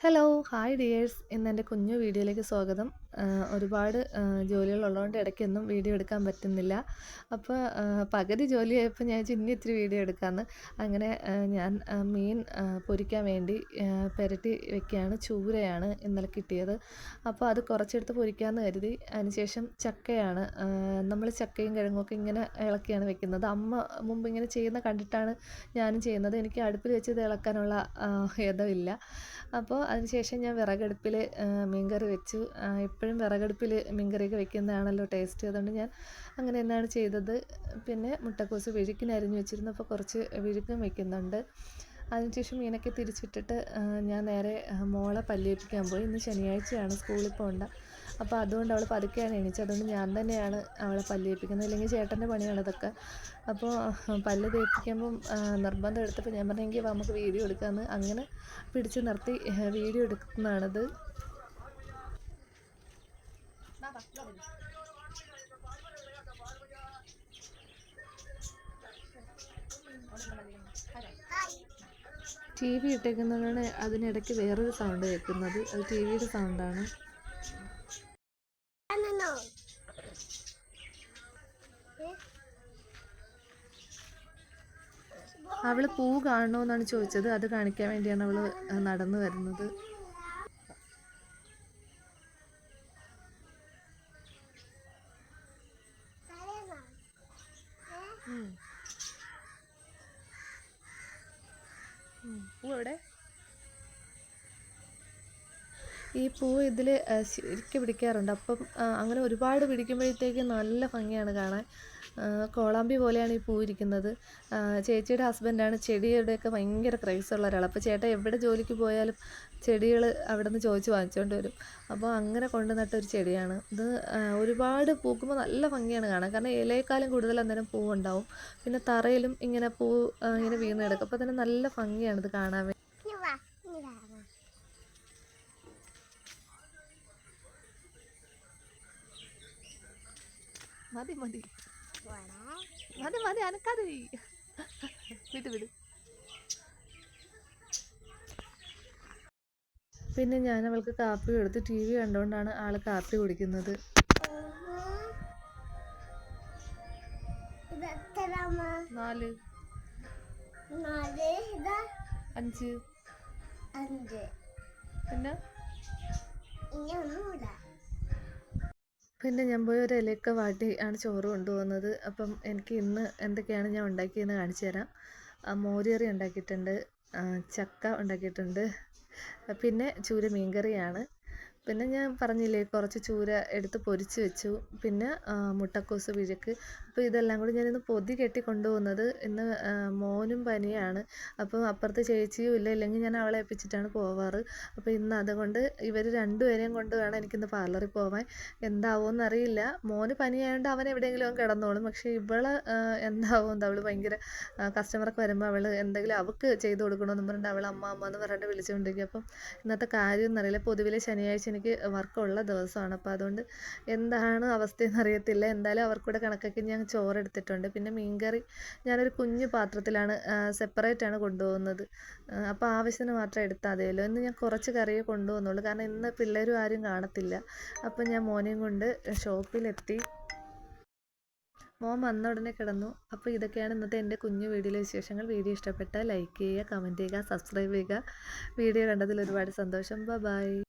Hello hi dears ഇന്ന് എന്റെ കുഞ്ഞു വീഡിയോയിലേക്ക് സ്വാഗതം. ഒരുപാട് ജോലികൾ ജോലികളുള്ളതുകൊണ്ട് ഇടയ്ക്കൊന്നും വീഡിയോ എടുക്കാൻ പറ്റുന്നില്ല. അപ്പോൾ പകുതി ജോലിയായപ്പോൾ ഞാൻ ചിന്നി ഇത്തിരി വീഡിയോ എടുക്കാമെന്ന് അങ്ങനെ ഞാൻ മീൻ പൊരിക്കാൻ വേണ്ടി പുരട്ടി വെക്കുകയാണ്. ചൂരയാണ് ഇന്നലെ കിട്ടിയത്. അപ്പോൾ അത് കുറച്ചെടുത്ത് പൊരിക്കാമെന്ന് കരുതി. അതിനുശേഷം ചക്കയാണ് നമ്മൾ ചക്കയും കിഴങ്ങുമൊക്കെ ഇങ്ങനെ ഇളക്കിയാണ് വെക്കുന്നത്. അമ്മ മുമ്പ് ഇങ്ങനെ ചെയ്യുന്ന കണ്ടിട്ടാണ് ഞാനും ചെയ്യുന്നത്. എനിക്ക് അടുപ്പിൽ വെച്ച് ഇത് ഇളക്കാനുള്ള യഥമില്ല അപ്പോൾ അതിനുശേഷം ഞാൻ വിറകടുപ്പിൽ മീൻകറി വെച്ചു. എപ്പോഴും വിറകടുപ്പിൽ മീൻകറിയൊക്കെ വെക്കുന്നതാണല്ലോ ടേസ്റ്റ് അതുകൊണ്ട് ഞാൻ അങ്ങനെ തന്നെയാണ് ചെയ്തത്. പിന്നെ മുട്ടക്കോസ് വിഴുക്കിന് അരിഞ്ഞു വെച്ചിരുന്നു അപ്പോൾ കുറച്ച് വിഴുക്കും വെക്കുന്നുണ്ട്. അതിനുശേഷം മീനൊക്കെ തിരിച്ചിട്ടിട്ട് ഞാൻ നേരെ മോളെ പല്ലേൽപ്പിക്കാൻ പോയി. ഇന്ന് ശനിയാഴ്ചയാണ് സ്കൂളിൽ പോകേണ്ട അപ്പോൾ അതുകൊണ്ട് അവൾ പതുക്കെയാണ് എണീച്ചത്. അതുകൊണ്ട് ഞാൻ തന്നെയാണ് അവളെ പല്ലേൽപ്പിക്കുന്നത് അല്ലെങ്കിൽ ചേട്ടന്റെ പണിയാണ് ഇതൊക്കെ അപ്പോൾ പല്ല് തേപ്പിക്കുമ്പം നിർബന്ധം എടുത്തപ്പോൾ ഞാൻ പറഞ്ഞെങ്കിൽ നമുക്ക് വീഡിയോ എടുക്കാമെന്ന് അങ്ങനെ പിടിച്ച് നിർത്തി വീഡിയോ എടുക്കുന്നതാണിത്. ടി വി ഇട്ടേക്കുന്നതാണ് അതിനിടയ്ക്ക് വേറൊരു സൗണ്ട് കേൾക്കുന്നത്. അത് ടി വിയുടെ സൗണ്ടാണ് അവൾ പൂ കാണണമെന്നാണ് ചോദിച്ചത്. അത് കാണിക്കാൻ വേണ്ടിയാണ് അവൾ നടന്നു വരുന്നത്. എവിടെ ഈ പൂ ഇതിൽ ശരിക്കും പിടിക്കാറുണ്ട് അപ്പം അങ്ങനെ ഒരുപാട് പിടിക്കുമ്പോഴത്തേക്ക് നല്ല ഭംഗിയാണ് കാണാൻ കോളാമ്പി പോലെയാണ് ഈ പൂ ഇരിക്കുന്നത് ചേച്ചിയുടെ ഹസ്ബൻഡാണ് ചെടിയുടെയൊക്കെ ഭയങ്കര ക്രൈസുള്ള ഒരാൾ അപ്പോൾ ചേട്ടൻ എവിടെ ജോലിക്ക് പോയാലും ചെടികൾ അവിടെ നിന്ന് ചോദിച്ച് വാങ്ങിച്ചുകൊണ്ട് വരും. അപ്പോൾ അങ്ങനെ കൊണ്ടു നട്ട ഒരു ചെടിയാണ്. ഇത് ഒരുപാട് പൂക്കുമ്പോൾ നല്ല ഭംഗിയാണ് കാണാൻ. കാരണം ഇലയേക്കാളും കൂടുതൽ അന്നേരം പൂവുണ്ടാവും. പിന്നെ തറയിലും ഇങ്ങനെ പൂ ഇങ്ങനെ വീണ് കിടക്കും. അപ്പോൾ തന്നെ നല്ല ഭംഗിയാണ് ഇത് കാണാൻ വേണ്ടി മതി മതി. മതി മതി അനക്കാതെ വിട്ട് വിട് പിന്നെ ഞാൻ അവൾക്ക് കാപ്പി കൊടുത്ത് ടി വി കണ്ടുകൊണ്ടാണ് ആൾ കാപ്പി കുടിക്കുന്നത്. നാല്. അഞ്ച്. പിന്നെ? പിന്നെ ഞാൻ പോയി ഒരു ഇലയൊക്കെ വാട്ടി ആണ് ചോറ് കൊണ്ടുപോകുന്നത്. അപ്പം എനിക്ക് ഇന്ന് എന്തൊക്കെയാണ് ഞാൻ ഉണ്ടാക്കിയതെന്ന് കാണിച്ചു തരാം. മോരുകറി ഉണ്ടാക്കിയിട്ടുണ്ട് ചക്ക ഉണ്ടാക്കിയിട്ടുണ്ട് പിന്നെ ചൂര മീൻകറിയാണ്. പിന്നെ ഞാൻ പറഞ്ഞില്ലേ കുറച്ച് ചൂര എടുത്ത് പൊരിച്ച് വെച്ചു. പിന്നെ മുട്ടക്കോസ് വിഴുക്ക് അപ്പോൾ ഇതെല്ലാം കൂടി ഞാനിന്ന് പൊതി കെട്ടി കൊണ്ടുപോകുന്നത് ഇന്ന് മോനും പനിയാണ്. അപ്പം അപ്പുറത്തെ ചേച്ചിയും ഇല്ല ഇല്ലെങ്കിൽ ഞാൻ അവളെ ഏൽപ്പിച്ചിട്ടാണ് പോവാറ്. അപ്പോൾ ഇന്ന് അതുകൊണ്ട് ഇവർ രണ്ടുപേരെയും കൊണ്ട് വേണം എനിക്കിന്ന് പാർലറിൽ പോവാൻ. എന്താവുമെന്ന് അറിയില്ല. മോന് പനിയായതുകൊണ്ട് അവൻ എവിടെയെങ്കിലും കിടന്നോളും. പക്ഷേ ഇവൾ എന്താവും അവൾ ഭയങ്കര കസ്റ്റമറൊക്കെ വരുമ്പോൾ അവൾ എന്തെങ്കിലും അവൾക്ക് ചെയ്ത് കൊടുക്കണമെന്ന് പറഞ്ഞിട്ട് അവൾ അമ്മ അമ്മ എന്ന് പറഞ്ഞിട്ട് വിളിച്ചുകൊണ്ടിരിക്കും അപ്പം ഇന്നത്തെ കാര്യമൊന്നും അറിയില്ല. പൊതുവിലെ ശനിയാഴ്ച എനിക്ക് വർക്കുള്ള ദിവസമാണ്. അപ്പോൾ അതുകൊണ്ട് എന്താണ് അവസ്ഥയെന്ന് അറിയത്തില്ല. എന്തായാലും അവർക്കൂടെ കണക്കൊക്കെ ഞാൻ ചോറെടുത്തിട്ടുണ്ട്. പിന്നെ മീൻകറി ഞാനൊരു കുഞ്ഞു പാത്രത്തിലാണ് സെപ്പറേറ്റാണ് കൊണ്ടുപോകുന്നത്. അപ്പോൾ ആവശ്യത്തിന് മാത്രം എടുത്താൽ മതിയല്ലോ. ഇന്ന് ഞാൻ കുറച്ച് കറിയേ കൊണ്ടുപോകുന്നുള്ളൂ. കാരണം ഇന്ന് പിള്ളേരും ആരും കാണത്തില്ല. അപ്പോൾ ഞാൻ മോനെയും കൊണ്ട് ഷോപ്പിലെത്തി. മോൻ വന്ന ഉടനെ കിടന്നു. അപ്പോൾ ഇതൊക്കെയാണ് ഇന്നത്തെ എന്റെ കുഞ്ഞു വീഡിയോയിലെ വിശേഷങ്ങൾ. വീഡിയോ ഇഷ്ടപ്പെട്ടാൽ ലൈക്ക് ചെയ്യുക കമന്റ് ചെയ്യുക സബ്സ്ക്രൈബ് ചെയ്യുക. വീഡിയോ കണ്ടതിൽ ഒരുപാട് സന്തോഷം. ബൈ.